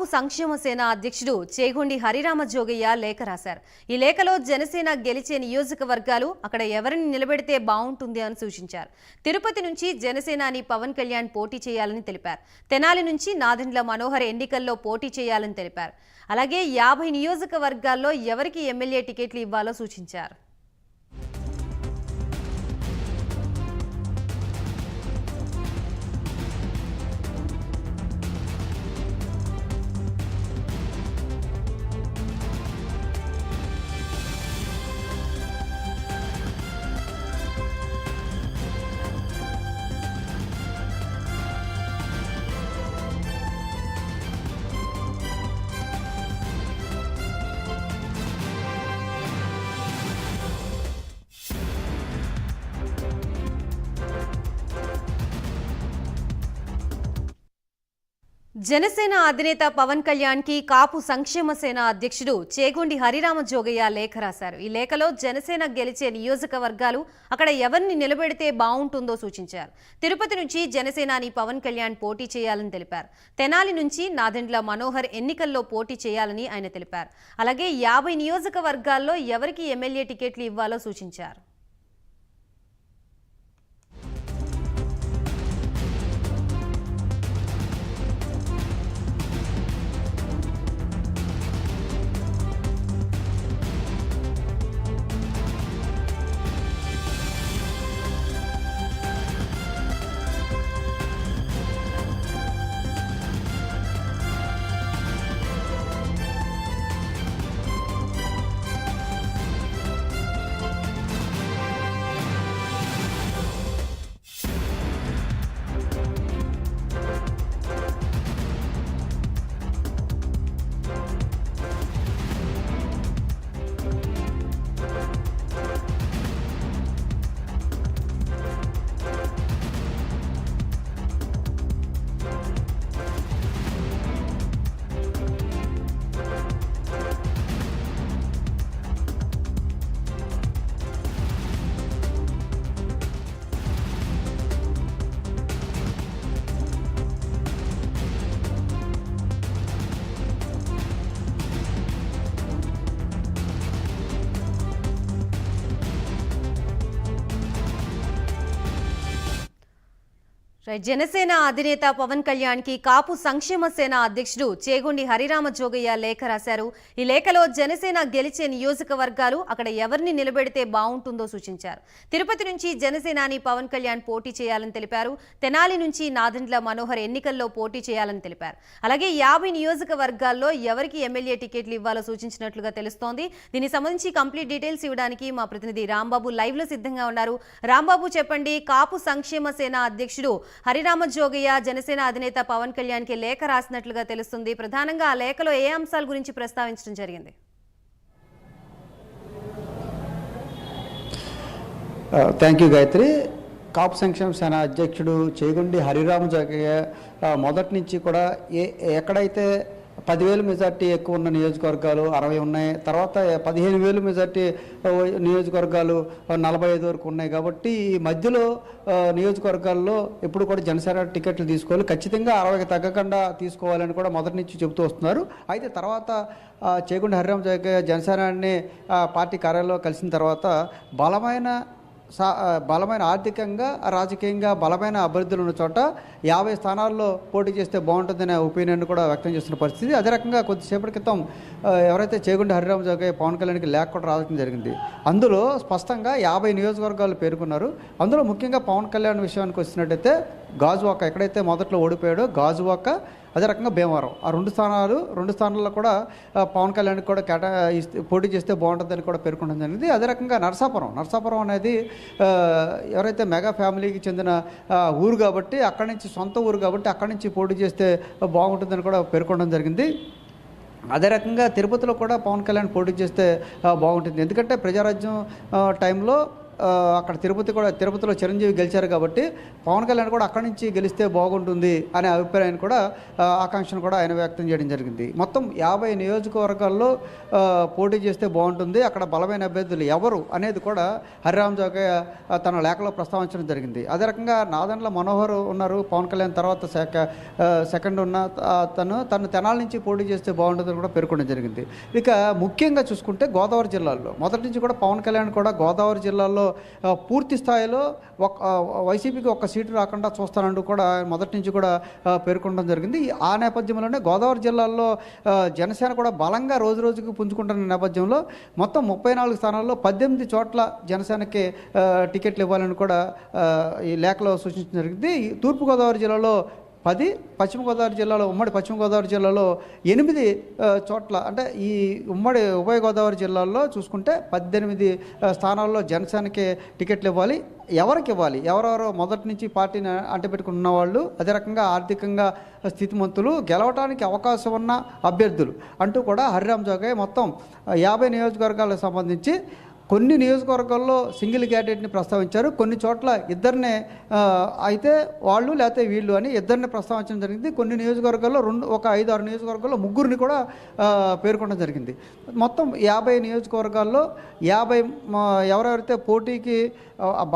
కాపు సంక్షేమ సేన అధ్యక్షుడు చేగొండి హరిరామ జోగయ్య లేఖ రాశారు. ఈ లేఖలో జనసేన గెలిచే నియోజకవర్గాలు అక్కడ ఎవరిని నిలబెడితే బాగుంటుంది అని సూచించారు. తిరుపతి నుంచి జనసేనాని పవన్ కళ్యాణ్ పోటీ చేయాలని తెలిపారు. తెనాలి నుంచి నాదెండ్ల మనోహర్ ఎన్నికల్లో పోటీ చేయాలని తెలిపారు. అలాగే యాభై నియోజకవర్గాల్లో ఎవరికి ఎమ్మెల్యే టికెట్లు ఇవ్వాలో సూచించారు. జనసేన అధినేత పవన్ కళ్యాణ్కి కాపు సంక్షేమ సేన అధ్యక్షుడు చేగొండి హరిరామ జోగయ్య లేఖ రాశారు. ఈ లేఖలో జనసేన గెలిచే నియోజకవర్గాలు అక్కడ ఎవరిని నిలబెడితే బాగుంటుందో సూచించారు. తిరుపతి నుంచి జనసేనాని పవన్ కళ్యాణ్ పోటీ చేయాలని తెలిపారు. తెనాలి నుంచి నాదెండ్ల మనోహర్ ఎన్నికల్లో పోటీ చేయాలని ఆయన తెలిపారు. అలాగే యాభై నియోజకవర్గాల్లో ఎవరికి ఎమ్మెల్యే టికెట్లు ఇవ్వాలో సూచించారు. జనసేన అధినేత పవన్ కళ్యాణ్కి కాపు సంక్షేమ సేన అధ్యక్షుడు చేగొండి హరిరామ జోగయ్య లేఖ రాశారు. ఈ లేఖలో జనసేన గెలిచే నియోజకవర్గాలు అక్కడ ఎవరిని నిలబెడితే బాగుంటుందో సూచించారు. తిరుపతి నుంచి జనసేనాని పవన్ కళ్యాణ్ పోటీ చేయాలని తెలిపారు. తెనాలి నుంచి నాదండ్ల మనోహర్ ఎన్నికల్లో పోటీ చేయాలని తెలిపారు. అలాగే యాభై నియోజకవర్గాల్లో ఎవరికి ఎమ్మెల్యే టికెట్లు ఇవ్వాలో సూచించినట్లుగా తెలుస్తోంది. దీనికి సంబంధించి కంప్లీట్ డీటెయిల్స్ ఇవ్వడానికి మా ప్రతినిధి రాంబాబు లైవ్లో సిద్ధంగా ఉన్నారు. రాంబాబు చెప్పండి కాపు సంక్షేమ సేన అధ్యక్షుడు హరిరామ జోగయ్య జనసేన అధినేత పవన్ కళ్యాణ్కి లేఖ రాసినట్లుగా తెలుస్తుంది. ప్రధానంగా ఆ లేఖలో ఏ అంశాల గురించి ప్రస్తావించడం జరిగింది? Thank you Gayatri. కాపు సంక్షేమ సేన అధ్యక్షుడు చేగుండి హరిరామ జోగయ్య మొదటి నుంచి కూడా ఏ ఎక్కడైతే పదివేలు మెజార్టీ ఎక్కువ ఉన్న నియోజకవర్గాలు అరవై ఉన్నాయి. తర్వాత పదిహేను వేలు మెజార్టీ నియోజకవర్గాలు నలభై ఐదు వరకు ఉన్నాయి. కాబట్టి ఈ మధ్యలో నియోజకవర్గాల్లో ఎప్పుడు కూడా జనసేన టికెట్లు తీసుకోవాలి. ఖచ్చితంగా అరవైకి తగ్గకుండా తీసుకోవాలని కూడా మొదటి నుంచి చెబుతూ వస్తున్నారు. అయితే తర్వాత చేగుండ హరిరామ్ హరిరామ జనసేనాన్ని పార్టీ కార్యాలయంలో కలిసిన తర్వాత బలమైన సా బలమైన ఆర్థికంగా రాజకీయంగా బలమైన అభ్యర్థులు ఉన్న చోట యాభై స్థానాల్లో పోటీ చేస్తే బాగుంటుందనే ఒపీనియన్ కూడా వ్యక్తం చేస్తున్న పరిస్థితి. అదే రకంగా కొద్దిసేపటి క్రితం ఎవరైతే చేగుండి హరిరామ్ జోగయ్య పవన్ కళ్యాణ్కి లేఖ కూడా రావడం జరిగింది. అందులో స్పష్టంగా యాభై నియోజకవర్గాలు పేర్కొన్నారు. అందులో ముఖ్యంగా పవన్ కళ్యాణ్ విషయానికి వచ్చినట్టయితే గాజువాక ఎక్కడైతే మొదట్లో ఓడిపోయాడో గాజువాక అదే రకంగా భీమవరం. ఆ రెండు స్థానాలు రెండు స్థానాల్లో కూడా పవన్ కళ్యాణ్కి కూడా కేటా పోటీ చేస్తే బాగుంటుందని కూడా పేర్కొనడం జరిగింది. అదే రకంగా నరసాపురం. నరసాపురం అనేది ఎవరైతే మెగా ఫ్యామిలీకి చెందిన ఊరు కాబట్టి అక్కడి నుంచి సొంత ఊరు కాబట్టి అక్కడి నుంచి పోటీ చేస్తే బాగుంటుందని కూడా పేర్కొనడం జరిగింది. అదే రకంగా తిరుపతిలో కూడా పవన్ కళ్యాణ్ పోటీ చేస్తే బాగుంటుంది. ఎందుకంటే ప్రజారాజ్యం టైంలో అక్కడ తిరుపతి కూడా తిరుపతిలో చిరంజీవి గెలిచారు కాబట్టి పవన్ కళ్యాణ్ కూడా అక్కడి నుంచి గెలిస్తే బాగుంటుంది అనే అభిప్రాయాన్ని కూడా ఆకాంక్షను కూడా ఆయన వ్యక్తం చేయడం జరిగింది. మొత్తం యాభై నియోజకవర్గాల్లో పోటీ చేస్తే బాగుంటుంది. అక్కడ బలమైన అభ్యర్థులు ఎవరు అనేది కూడా హరిరామ్ జోగయ్య తన లేఖలో ప్రస్తావించడం జరిగింది. అదే రకంగా నాదండ్ల మనోహర్ ఉన్నారు. పవన్ కళ్యాణ్ తర్వాత సెక సెకండ్ ఉన్న తను తను తెనాల నుంచి పోటీ చేస్తే బాగుంటుందని కూడా పేర్కొనడం జరిగింది. ఇక ముఖ్యంగా చూసుకుంటే గోదావరి జిల్లాలో మొదటి నుంచి కూడా పవన్ కళ్యాణ్ కూడా గోదావరి జిల్లాలో పూర్తి స్థాయిలో ఒక వైసీపీకి ఒక్క సీటు రాకుండా చూస్తానంటూ కూడా మొదటి నుంచి కూడా పేర్కొనడం జరిగింది. ఆ నేపథ్యంలోనే గోదావరి జిల్లాల్లో జనసేన కూడా బలంగా రోజు రోజుకు పుంజుకుంటున్న నేపథ్యంలో మొత్తం ముప్పై నాలుగు స్థానాల్లో పద్దెనిమిది చోట్ల జనసేనకి టికెట్లు ఇవ్వాలని కూడా ఈ లేఖలో సూచించడం జరిగింది. తూర్పుగోదావరి జిల్లాలో పది పశ్చిమ గోదావరి జిల్లాలో ఉమ్మడి పశ్చిమ గోదావరి జిల్లాలో ఎనిమిది చోట్ల అంటే ఈ ఉమ్మడి ఉభయ గోదావరి జిల్లాల్లో చూసుకుంటే పద్దెనిమిది స్థానాల్లో జనసేనకి టికెట్లు ఇవ్వాలి. ఎవరికి ఇవ్వాలి? ఎవరెవరో మొదటి నుంచి పార్టీని అంటపెట్టుకున్న వాళ్ళు అదే రకంగా ఆర్థికంగా స్థితిమంతులు గెలవడానికి అవకాశం ఉన్న అభ్యర్థులు అంటూ కూడా హరిరామ్ జోగయ్య మొత్తం యాభై నియోజకవర్గాలకు సంబంధించి కొన్ని నియోజకవర్గాల్లో సింగిల్ క్యాండిడేట్ని ప్రస్తావించారు. కొన్ని చోట్ల ఇద్దరినే అయితే వాళ్ళు లేకపోతే వీళ్ళు అని ఇద్దరిని ప్రస్తావించడం జరిగింది. కొన్ని నియోజకవర్గాల్లో రెండు ఒక ఐదు ఆరు నియోజకవర్గాల్లో ముగ్గురిని కూడా పేర్కొనడం జరిగింది. మొత్తం యాభై నియోజకవర్గాల్లో యాభై ఎవరెవరైతే పోటీకి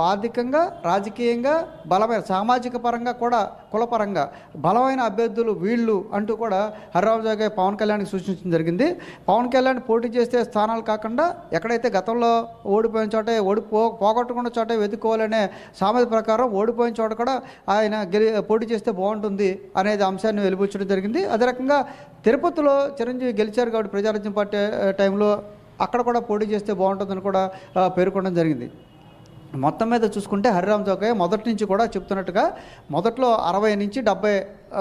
బాధికంగా ఆర్థికంగా రాజకీయంగా బలమైన సామాజిక పరంగా కూడా కులపరంగా బలమైన అభ్యర్థులు వీళ్ళు అంటూ కూడా హర్రావు జోగయ్య పవన్ కళ్యాణ్కి సూచించడం జరిగింది. పవన్ కళ్యాణ్ పోటీ చేస్తే స్థానాలు కాకుండా ఎక్కడైతే గతంలో ఓడిపోయిన చోటే ఓడి పోగొట్టుకున్న చోటే వెతుక్కోవాలనే సామెత ప్రకారం ఓడిపోయిన చోట కూడా ఆయన గెలి పోటీ చేస్తే బాగుంటుంది అనేది అంశాన్ని వెలిపించడం జరిగింది. అదే రకంగా తిరుపతిలో చిరంజీవి గెలిచారు కాబట్టి ప్రజారాజ్యం పార్టీ టైంలో అక్కడ కూడా పోటీ చేస్తే బాగుంటుందని కూడా పేర్కొనడం జరిగింది. మొత్తం మీద చూసుకుంటే హరిరామ్ చౌకయ్య మొదటి నుంచి కూడా చెప్తున్నట్టుగా మొదట్లో అరవై నుంచి డెబ్బై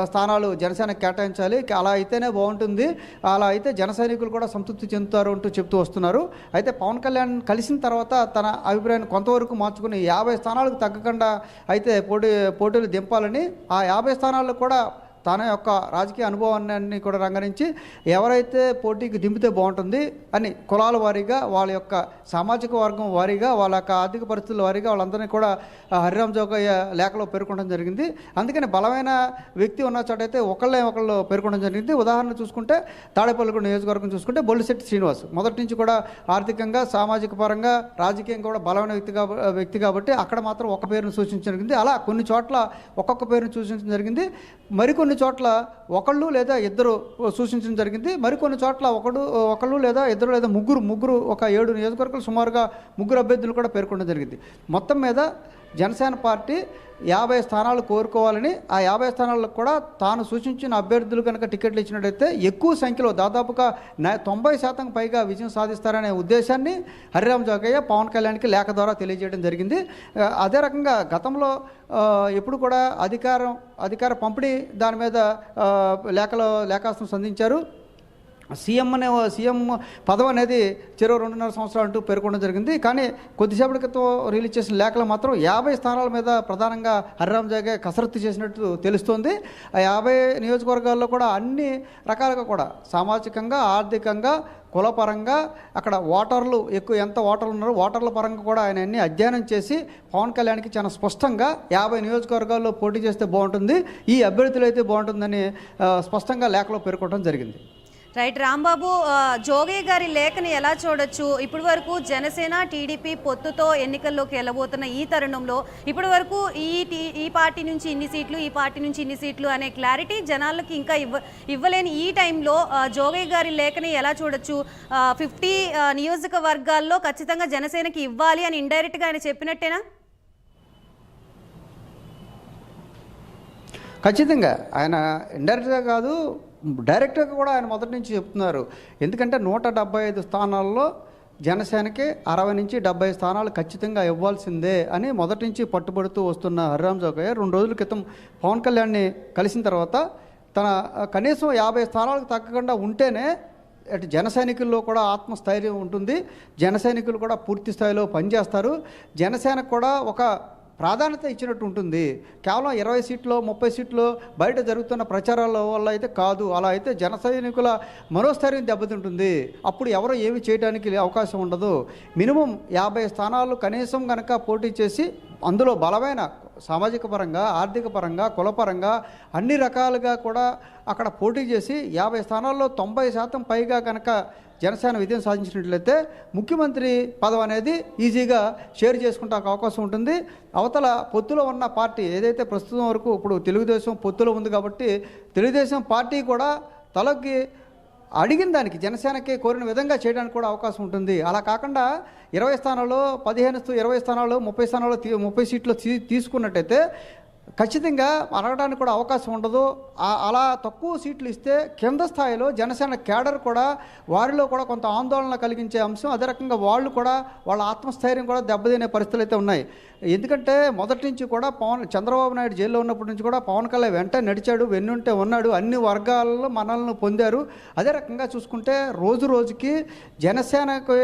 స్థానాలు జనసేనకు కేటాయించాలి. అలా అయితేనే బాగుంటుంది. అలా అయితే జన సైనికులు కూడా సంతృప్తి చెందుతారు అంటూ చెప్తూ వస్తున్నారు. అయితే పవన్ కళ్యాణ్ కలిసిన తర్వాత తన అభిప్రాయాన్ని కొంతవరకు మార్చుకుని యాభై స్థానాలకు తగ్గకుండా అయితే పోటీ పోటీలు దింపాలని ఆ యాభై స్థానాల్లో కూడా తన యొక్క రాజకీయ అనుభవాన్ని కూడా రంగరించి ఎవరైతే పోటీకి దింపితే బాగుంటుంది అని కులాల వారీగా వాళ్ళ యొక్క సామాజిక వర్గం వారీగా వాళ్ళ యొక్క ఆర్థిక పరిస్థితుల వారీగా వాళ్ళందరినీ కూడా హరిరామ్ జోగయ్య లేఖలో పేర్కొనడం జరిగింది. అందుకని బలమైన వ్యక్తి ఉన్న చోటైతే ఒకళ్ళే ఒకళ్ళు పేర్కొనడం జరిగింది. ఉదాహరణ చూసుకుంటే తాడేపల్లిగూడ నియోజకవర్గం చూసుకుంటే బొల్లిశెట్టి శ్రీనివాస్. మొదటి నుంచి కూడా ఆర్థికంగా సామాజిక పరంగా రాజకీయంగా కూడా బలమైన వ్యక్తి వ్యక్తి కాబట్టి అక్కడ మాత్రం ఒక పేరును సూచించడం జరిగింది. అలా కొన్ని చోట్ల ఒక్కొక్క పేరును సూచించడం జరిగింది. మరికొన్ని కొన్ని చోట్ల ఒకళ్ళు లేదా ఇద్దరు సూచించడం జరిగింది. మరికొన్ని చోట్ల ఒకడు ఒకళ్ళు లేదా ఇద్దరు లేదా ముగ్గురు ముగ్గురు ఒక ఏడు నియోజకవర్గాలు సుమారుగా ముగ్గురు అభ్యర్థులు కూడా పేర్కొనడం జరిగింది. మొత్తం మీద జనసేన పార్టీ యాభై స్థానాలు కోరుకోవాలని ఆ యాభై స్థానాలకు కూడా తాను సూచించిన అభ్యర్థులు కనుక టికెట్లు ఇచ్చినట్టయితే ఎక్కువ సంఖ్యలో దాదాపుగా తొంభై శాతం పైగా విజయం సాధిస్తారనే ఉద్దేశాన్ని హరిరామ్ జోగయ్య పవన్ కళ్యాణ్కి లేఖ ద్వారా తెలియజేయడం జరిగింది. అదే రకంగా గతంలో ఎప్పుడు కూడా అధికారం అధికార పంపిణీ దాని మీద లేఖలో లేఖాస్త్రం సంధించారు. సీఎం అనే సీఎం పదవి అనేది చెరో రెండున్నర సంవత్సరాలు అంటూ పేర్కొనడం జరిగింది. కానీ కొద్దిసేపటి క్రితం రిలీజ్ చేసిన లేఖలు మాత్రం యాభై స్థానాల మీద ప్రధానంగా హరిరామ్ జాగే కసరత్తు చేసినట్టు తెలుస్తోంది. ఆ యాభై నియోజకవర్గాల్లో కూడా అన్ని రకాలుగా కూడా సామాజికంగా ఆర్థికంగా కులపరంగా అక్కడ ఓటర్లు ఎక్కువ ఎంత ఓటర్లు ఉన్నారో ఓటర్ల పరంగా కూడా ఆయన అన్ని అధ్యయనం చేసి పవన్ కళ్యాణ్కి చాలా స్పష్టంగా యాభై నియోజకవర్గాల్లో పోటీ చేస్తే బాగుంటుంది. ఈ అభ్యర్థులు అయితే బాగుంటుందని స్పష్టంగా లేఖలో పేర్కొనడం జరిగింది. రైట్ రాంబాబు ఆ, జోగయ్య గారి లేఖని ఎలా చూడొచ్చు? ఇప్పటి వరకు జనసేన టీడీపీ పొత్తుతో ఎన్నికల్లోకి వెళ్ళబోతున్న ఈ తరుణంలో ఇప్పటి వరకు ఈ టీ- ఈ పార్టీ నుంచి ఇన్ని సీట్లు ఈ పార్టీ నుంచి ఇన్ని సీట్లు అనే క్లారిటీ జనాలకి ఇంకా ఇవ్వ ఇవ్వలేని ఈ టైంలో ఆ, జోగయ్య గారి లేఖని ఎలా చూడొచ్చు? ఫిఫ్టీ నియోజకవర్గాల్లో ఖచ్చితంగా జనసేనకి ఇవ్వాలి అని ఇండైరెక్ట్గా ఆయన చెప్పినట్టేనా? ఖచ్చితంగా. ఆయన ఇండైరెక్ట్గా కాదు డైరెక్ట్గా కూడా ఆయన మొదటి నుంచి చెప్తున్నారు. ఎందుకంటే నూట డెబ్బై ఐదు స్థానాల్లో జనసేనకి అరవై నుంచి డెబ్బై స్థానాలు ఖచ్చితంగా ఇవ్వాల్సిందే అని మొదటి నుంచి పట్టుబడుతూ వస్తున్న హరిరామ్ చౌకయ్య రెండు రోజుల క్రితం పవన్ కళ్యాణ్ని కలిసిన తర్వాత తన కనీసం యాభై స్థానాలకు తగ్గకుండా ఉంటేనే అటు జన సైనికుల్లో కూడా ఆత్మస్థైర్యం ఉంటుంది. జన సైనికులు కూడా పూర్తి స్థాయిలో పనిచేస్తారు. జనసేనకు కూడా ఒక ప్రాధాన్యత ఇచ్చినట్టు ఉంటుంది. కేవలం ఇరవై సీట్లు ముప్పై సీట్లు బయట జరుగుతున్న ప్రచారాల వల్ల అయితే కాదు. అలా అయితే జన సైనికుల మనోస్థైర్యం దెబ్బతింటుంది. అప్పుడు ఎవరో ఏమి చేయడానికి అవకాశం ఉండదు. మినిమం యాభై స్థానాలు కనీసం కనుక పోటీ చేసి అందులో బలమైన సామాజిక పరంగా ఆర్థిక పరంగా కులపరంగా అన్ని రకాలుగా కూడా అక్కడ పోటీ చేసి యాభై స్థానాల్లో తొంభై శాతం పైగా కనుక జనసేన విజయం సాధించినట్లయితే ముఖ్యమంత్రి పదవి అనేది ఈజీగా షేర్ చేసుకుంటా అవకాశం ఉంటుంది. అవతల పొత్తులో ఉన్న పార్టీ ఏదైతే ప్రస్తుతం వరకు ఇప్పుడు తెలుగుదేశం పొత్తులో ఉంది కాబట్టి తెలుగుదేశం పార్టీ కూడా తలకి అడిగిన దానికి జనసేనకే కోరిన విధంగా చేయడానికి కూడా అవకాశం ఉంటుంది. అలా కాకుండా ఇరవై స్థానాల్లో పదిహేను ఇరవై స్థానాల్లో ముప్పై స్థానాల్లో తీ- ముప్పై సీట్లు తీ- తీసుకున్నట్టయితే ఖచ్చితంగా అడగడానికి కూడా అవకాశం ఉండదు. అలా తక్కువ సీట్లు ఇస్తే కింద స్థాయిలో జనసేన కేడర్ కూడా వారిలో కూడా కొంత ఆందోళన కలిగించే అంశం. అదే రకంగా వాళ్ళు కూడా వాళ్ళ ఆత్మస్థైర్యం కూడా దెబ్బతినే పరిస్థితులు అయితే ఉన్నాయి. ఎందుకంటే మొదటి నుంచి కూడా పవన్ చంద్రబాబు నాయుడు జైల్లో ఉన్నప్పటి నుంచి కూడా పవన్ కళ్యాణ్ వెంట నడిచాడు వెన్నుంటే ఉన్నాడు అన్ని వర్గాల్లో మనల్ని పొందారు. అదే రకంగా చూసుకుంటే రోజు రోజుకి జనసేనకు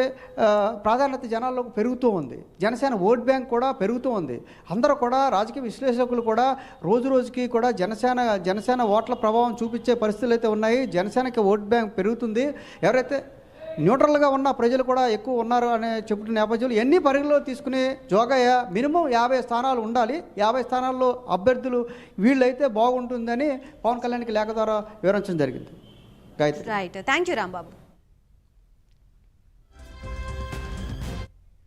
ప్రాధాన్యత జనాల్లోకి పెరుగుతూ ఉంది. జనసేన ఓట్ బ్యాంక్ కూడా పెరుగుతూ ఉంది. అందరూ కూడా రాజకీయ విశ్లేషకులు కూడా రోజు రోజుకి కూడా జనసేన జనసేన ఓట్ల ప్రభావం చూపించే పరిస్థితులు అయితే ఉన్నాయి. జనసేనకి ఓట్ బ్యాంక్ పెరుగుతుంది. ఎవరైతే న్యూట్రల్గా ఉన్న ప్రజలు కూడా ఎక్కువ ఉన్నారు అనే చెబుతున్న నేపథ్యంలో ఎన్ని పరిగణలో తీసుకుని జోగయ్య మినిమం యాభై స్థానాలు ఉండాలి. యాభై స్థానాల్లో అభ్యర్థులు వీళ్ళైతే బాగుంటుందని పవన్ కళ్యాణ్కి లేఖ ద్వారా వివరించడం జరిగింది. Right thank you Rambabu